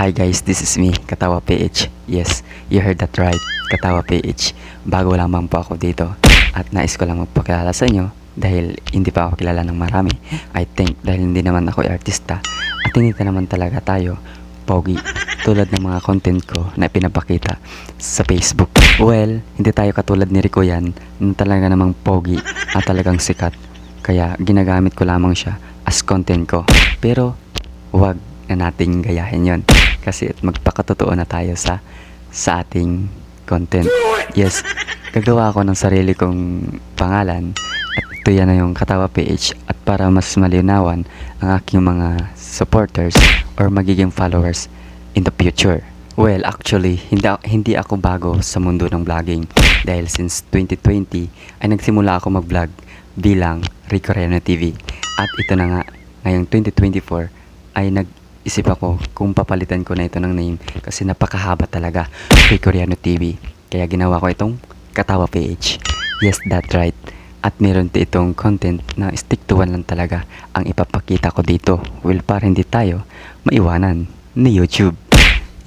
Hi guys, this is me, Katawa PH. Yes, you heard that right, Katawa PH. Bago lamang po ako dito at nais ko lang magpakilala sa inyo dahil hindi pa ako kilala ng marami. I think dahil hindi naman ako artista at hindi naman talaga tayo pogi tulad ng mga content ko na pinapakita sa Facebook. Well, hindi tayo katulad ni Rico yan na talaga namang pogi at talagang sikat. Kaya ginagamit ko lamang siya as content ko. Pero wag na nating gayahin yon kasi magpakatotoo na tayo sa sa ating content. Yes, gagawa ako ng sarili kong pangalan at ito yan na yung Katawa PH at para mas malinawan ang aking mga supporters or magiging followers in the future. Well, actually, hindi, hindi ako bago sa mundo ng vlogging dahil since 2020 ay nagsimula ako mag-vlog bilang Rico Reno TV. At ito na nga, ngayong 2024 ay nag-isip ako kung papalitan ko na ito ng name kasi napakahaba talaga Rico Reno TV. Kaya ginawa ko itong Katawa PH. Yes, that's right. At meron itong content na stick to one lang talaga ang ipapakita ko dito. Well, para hindi tayo maiwanan ni YouTube.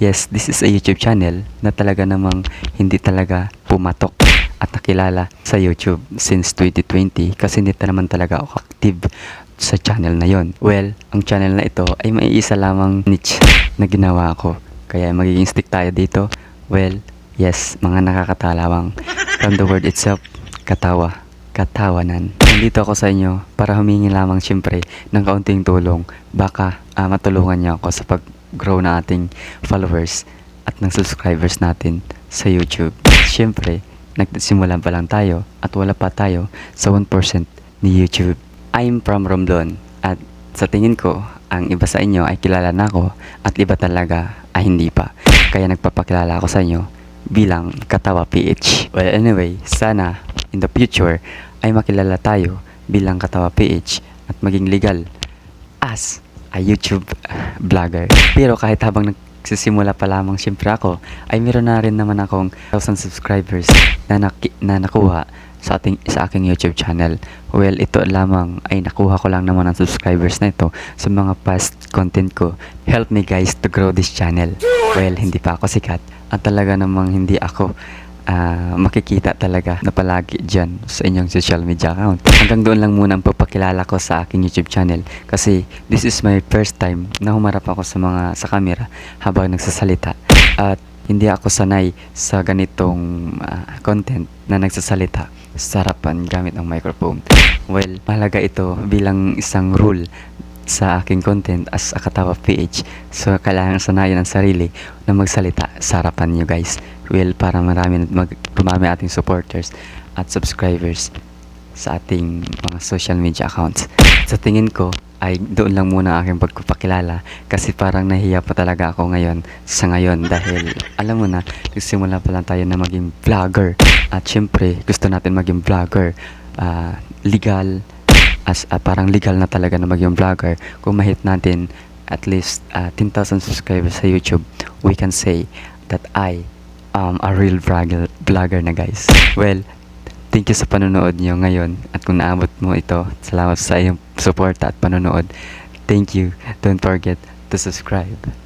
Yes, this is a YouTube channel na talaga namang hindi talaga pumatok at nakilala sa YouTube since 2020 kasi hindi ta naman talaga ako active sa channel na yon. Well, ang channel na ito ay may isa lamang niche na ginawa ko. Kaya magiging stick tayo dito. Well, yes, mga nakakatalawang. From the word itself, katawa katawanan. Nandito ako sa inyo para humingi lamang siyempre ng kaunting tulong. Baka ah, matulungan niyo ako sa pag-grow na ating followers at ng subscribers natin sa YouTube. Siyempre, nagsimulan pa lang tayo at wala pa tayo sa 1% ni YouTube. I'm from Romblon at sa tingin ko, ang iba sa inyo ay kilala na ako at iba talaga ay hindi pa. Kaya nagpapakilala ako sa inyo bilang Katawa PH. Well, anyway, sana in the future ay makilala tayo bilang Katawa PH at maging legal as a YouTube vlogger. Pero kahit habang nagsisimula pa lamang siyempre ako, ay meron na rin naman akong 1,000 subscribers na, naki- na nakuha sa ating sa aking YouTube channel. Well, ito lamang ay nakuha ko lang naman ang subscribers na ito sa mga past content ko. Help me guys to grow this channel. Well, hindi pa ako sikat at talaga namang hindi ako ah, makikita talaga na palagi dyan sa inyong social media account. Hanggang doon lang muna ang pagpakilala ko sa aking YouTube channel kasi this is my first time na humarap ako sa mga sa camera habang nagsasalita at hindi ako sanay sa ganitong ah, content na nagsasalita sa harapan gamit ang microphone. Well, mahalaga ito bilang isang rule sa aking content as a Katawa PH. So, kailangan sanayan ang sarili na magsalita sa harapan nyo guys. Well, para marami mag dumami ating supporters at subscribers sa ating mga social media accounts. Sa tingin ko, ay doon lang muna ang aking pagpapakilala kasi parang nahiya pa talaga ako ngayon sa ngayon dahil alam mo na, nagsimula pa lang tayo na maging vlogger at syempre gusto natin maging vlogger ah, legal as ah, parang legal na talaga na maging vlogger kung mahit natin at least ah, 10,000 subscribers sa YouTube we can say that I am a real vlogger, vlogger na guys. Well thank you sa panonood nyo ngayon at kung naabot mo ito salamat sa iyong support at panonood. Thank you. Don't forget to subscribe